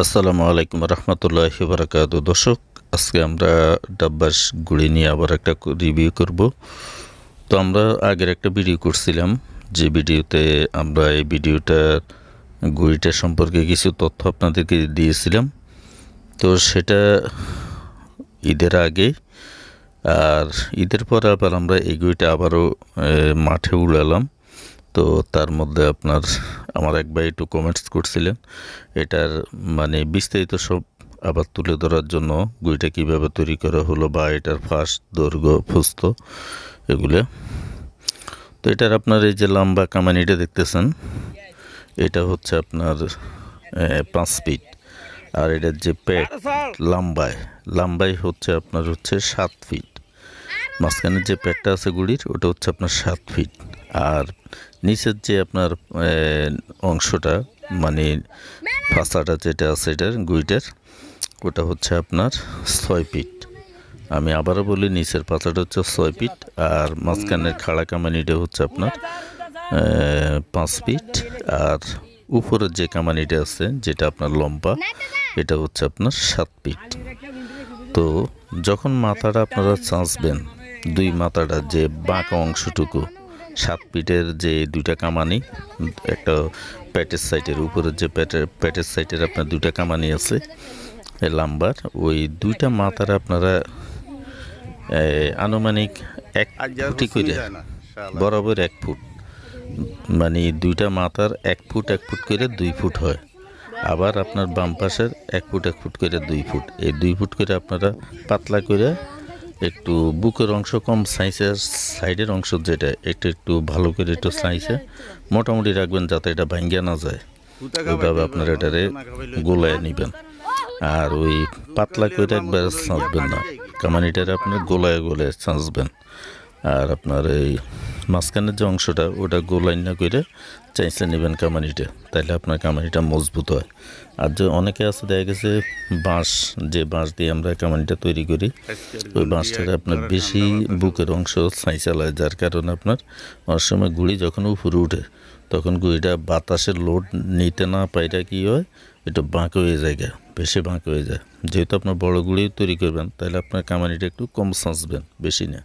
আসসালামু আলাইকুম রহমতুল্লাহ বারাকাতু। দর্শক, আজকে আমরা ডাব্বাস গুড়ি নিয়ে আবার একটা রিভিউ করব। তো আমরা আগের একটা ভিডিও করছিলাম, যে ভিডিওতে আমরা এই ভিডিওটার গুড়িটা সম্পর্কে কিছু তথ্য আপনাদেরকে দিয়েছিলাম। তো সেটা ঈদের আগে, আর ঈদের পর আবার আমরা এই গুড়িটা আবারও মাঠে উড়ালাম। তো তার মধ্যে আপনার আমার এক ভাই একটু কমেন্টস করছিলেন। এটার মানে বিস্তারিত সব আবার তুলে ধরার জন্য গুইটা কীভাবে তৈরি করা হলো বা এটার ফাঁস দৈর্ঘ্য ফুস্ত এগুলো। তো এটার আপনার এই যে লম্বা কামানিটা দেখতেছেন এটা হচ্ছে আপনার পাঁচ ফিট আর এটার যে পেট লম্বায় লম্বাই হচ্ছে আপনার হচ্ছে সাত ফিট মাঝখানের যে পেটটা আছে গুড়ির, ওটা হচ্ছে আপনার সাত ফিট। আর নিচের যে আপনার অংশটা মানে ফাঁসাটা যেটা আছে এটার গুইটার ওটা হচ্ছে আপনার ছয় ফিট। আমি আবারও বলি, নিচের পাতাটা হচ্ছে ছয় ফিট, আর মাঝখানের খাড়া কামানিটা হচ্ছে আপনার পাঁচ ফিট। আর উপরের যে কামানিটা আছে, যেটা আপনার লম্বা, এটা হচ্ছে আপনার সাত ফিট। তো যখন মাথাটা আপনারা চাঁচবেন দুই মাথাটা যে বাঁকা অংশটুকু সাত পিঠের যে দুইটা কামানি একটা প্যাটের সাইটের উপরের যে প্যাটের প্যাটের সাইটের আপনার দুইটা কামানি আছে লাম্বার ওই দুইটা মাথার আপনারা আনুমানিক এক ফুটি করে বরাবর এক ফুট। মানে দুইটা মাথার এক ফুট এক ফুট করে দুই ফুট হয়। আবার আপনার বাম পাশের এক ফুট এক ফুট করে দুই ফুট। এই দুই ফুট করে আপনারা পাতলা করে একটু বুকের অংশ কম সাইজের সাইডের অংশ যেটা একটু একটু ভালো করে একটু সাইজে মোটামুটি রাখবেন যাতে এটা ভাঙ্গিয়া না যায়। ওইভাবে আপনার এটারে গোলায় নেবেন। আর ওই পাতলা করে একবার চাঁচবেন না। কামানিটারে আপনি গোলায় গোলায় চাঁচবেন আর আপনার এই মাঝখানের যে অংশটা, ওটা গোলাইন না করে চাইছে নেবেন কামানিটা তাহলে আপনার কামানিটা মজবুত হয়। আর যে অনেকে আছে, দেখা গেছে বাঁশ, যে বাঁশ দিয়ে আমরা কামানিটা তৈরি করি, ওই বাঁশটার আপনার বেশি বুকের অংশ ছাই চালায়, যার কারণে আপনার অনেক সময় গুড়ি যখন উপরে উঠে, তখন গুড়িটা বাতাসের লোড নিতে না পাইটা কি হয় একটু বাঁক হয়ে যায় বেশি বাঁক হয়ে যায়। যেহেতু আপনার বড় গুড়ি তৈরি করবেন তাহলে আপনার কামানিটা একটু কম সাঁচবেন, বেশি না।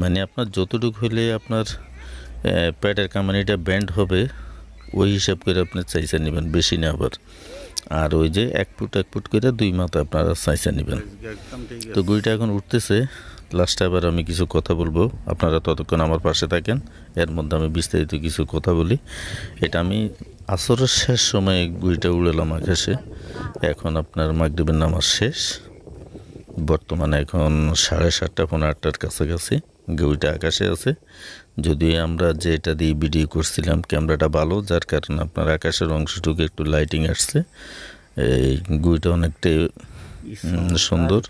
মানে আপনার যতটুকু হলে আপনার প্যাটের কামানিটা ব্যান্ড হবে ওই হিসাব করে আপনি চাইছে নেবেন বেশি না আবার। আর ওই যে এক ফুট এক ফুট করে দুই মাথা আপনারা চাইছে নেবেন। তো গুইটা এখন উঠতেছে লাস্টে আবার আমি কিছু কথা বলব। আপনারা ততক্ষণ আমার পাশে থাকেন এর মধ্যে আমি বিস্তারিত কিছু কথা বলি। এটা আমি আসরের শেষ সময়ে গুইটা উড়েলাম আকাশে। এখন আপনার মাগরিবের নামাজ শেষ। বর্তমানে এখন সাড়ে সাতটা পনেরো আটটার কাছাকাছি। গুইটা আকাশে আছে। যদিও আমরা যেটা দিয়ে ভিডিও করছিলাম ক্যামেরাটা ভালো যার কারণে আপনার আকাশের অংশটুকু একটু লাইটিং আসছে। এই গুইটা অনেকটাই সুন্দর।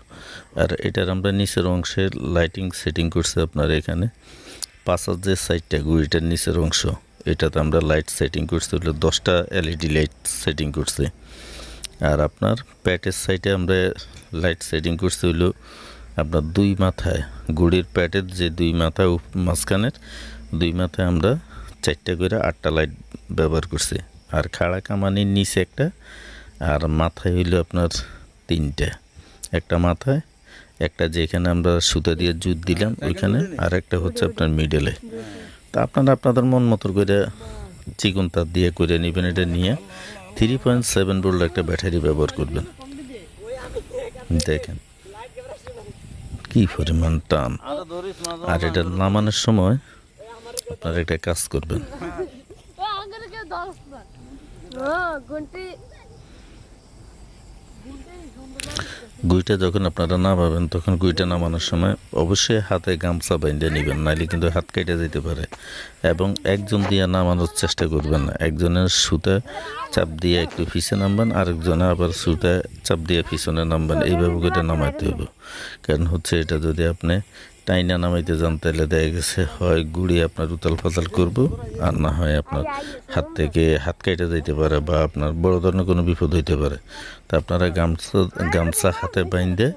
আর এটার আমরা নিচের অংশে লাইটিং সেটিং করছি আপনার এখানে। পাঁচার যে সাইডটা গুড়িটার নিচের অংশ এটাতে আমরা লাইট সেটিং করছি হলো দশটা এলইডি লাইট সেটিং করছি। আর আপনার প্যাটের সাইডে আমরা লাইট সেটিং করছি হলো আপনার দুই মাথায় গুড়ির প্যাটের যে দুই মাথা মাঝখানের, দুই মাথায় আমরা চারটা করে আটটা লাইট ব্যবহার করছি। আর খাড়া কামানির নিচে একটা, আর মাথায় হইল আপনার তিনটে। একটা মাথায়, একটা যেখানে আমরা সুতা দিয়ে জুত দিলাম, ওইখানে, আর একটা হচ্ছে আপনার মিডলে তা আপনারা আপনাদের মন মতো করে চিকন তার দিয়ে করে নেবেন, এটা নিয়ে থ্রি পয়েন্ট সেভেন ভোল্ট একটা ব্যাটারি ব্যবহার করবেন। দেখেন। কি পরিমাণ টান। আর এটা নামানোর সময় আপনারা এটা কাজ করবেন। গুইটা যখন আপনারা নামাবেন, তখন গুইটা নামানোর সময় অবশ্যই হাতে গামছা বাইন্ডে নেবেন নাহলে কিন্তু হাত কেটে যেতে পারে। এবং একজন দিয়ে নামানোর চেষ্টা করবেন না। একজনের সুতা চাপ দিয়ে একটু পিছে নামবেন, আরেকজনে আবার সুতা চাপ দিয়ে পিছনে নামবেন। এইভাবে গুইটা নামাইতে হবে কারণ হচ্ছে এটা যদি আপনি টাইনা নামাইতে যান তাহলে দেখা গেছে হয় গুড়ি আপনার উতাল ফাতাল করব আর না হয় আপনার হাত থেকে হাত কেটে যাইতে পারে বা আপনার বড় ধরনের কোনো বিপদ হইতে পারে। তা আপনারা গামছা গামছা হাতে বাইন্ধে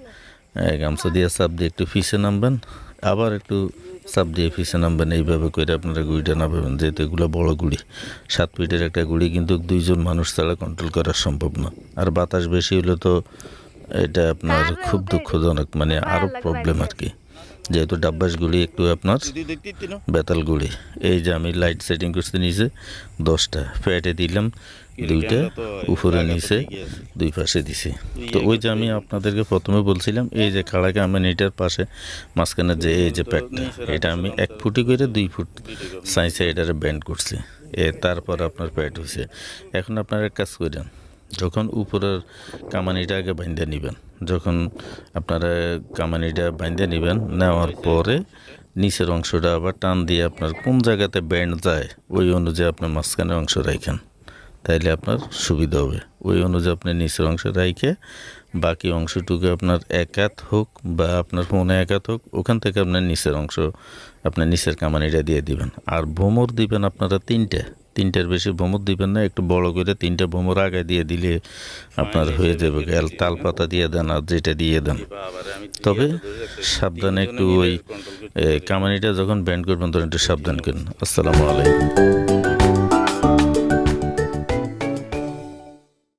এ, গামছা দিয়ে চাপ দিয়ে একটু ফিসে নামবেন আবার একটু চাপ দিয়ে ফিসে নামবেন এইভাবে করে আপনারা গুড়িটা নামাবেন যেহেতু এগুলো বড় গুড়ি। সাত ফিটের একটা গুড়ি কিন্তু দুইজন মানুষ ছাড়া কন্ট্রোল করা সম্ভব না। আর বাতাস বেশি হলে তো এটা আপনার খুব দুঃখজনক মানে আরও প্রবলেম আর কি। যেহেতু ডাব্বাসগুলি একটু আপনার বেতাল গুড়ি এই যে আমি লাইট সেটিং করতে নিচে দশটা ফ্যাটে দিলাম দুইটা উপরে নিচে দুই পাশে দিছি। তো ওই যে আমি আপনাদেরকে প্রথমে বলছিলাম এই যে খাড়াকে আমি এটার পাশে মাঝখানে যে এই যে প্যাকটা এটা আমি এক ফুটি করে দুই ফুট সাইজে এটারে ব্যান্ড করছি। এ তারপর আপনার প্যাড হয়েছে এখন আপনারা এক কাজ করেন যখন উপরের কামানিটা আগে বাইন্দে নেবেন, যখন আপনারা কামানিটা বাইন্দে নেবেন, নেওয়ার পরে নিচের অংশটা আবার টান দিয়ে আপনার কোন জায়গাতে ব্যান্ড যায়, ওই অনুযায়ী আপনার মাঝখানের অংশ রাখেন। তাইলে আপনার সুবিধা হবে। ওই অনুযায়ী আপনি নিচের অংশ রাইখে বাকি অংশটুকু আপনার এক হাত হোক বা আপনার ফোনে এক হাত হোক, ওখান থেকে আপনার নিচের অংশ আপনার নিচের কামানিটা দিয়ে দিবেন। আর ভোমর দিবেন আপনারা তিনটে। তিনটের বেশি ভোমর দিবেন না, একটু বড় করে তিনটা ভোমর আগে দিয়ে দিলে আপনার হয়ে যাবে। গেল তাল পাতা দিয়ে দেন আর যেটা দিয়ে দেন। তবে সাবধানে একটু ওই কামানিটা যখন ব্যান্ড করবেন, তখন একটু সাবধান করেন। আসসালামু আলাইকুম।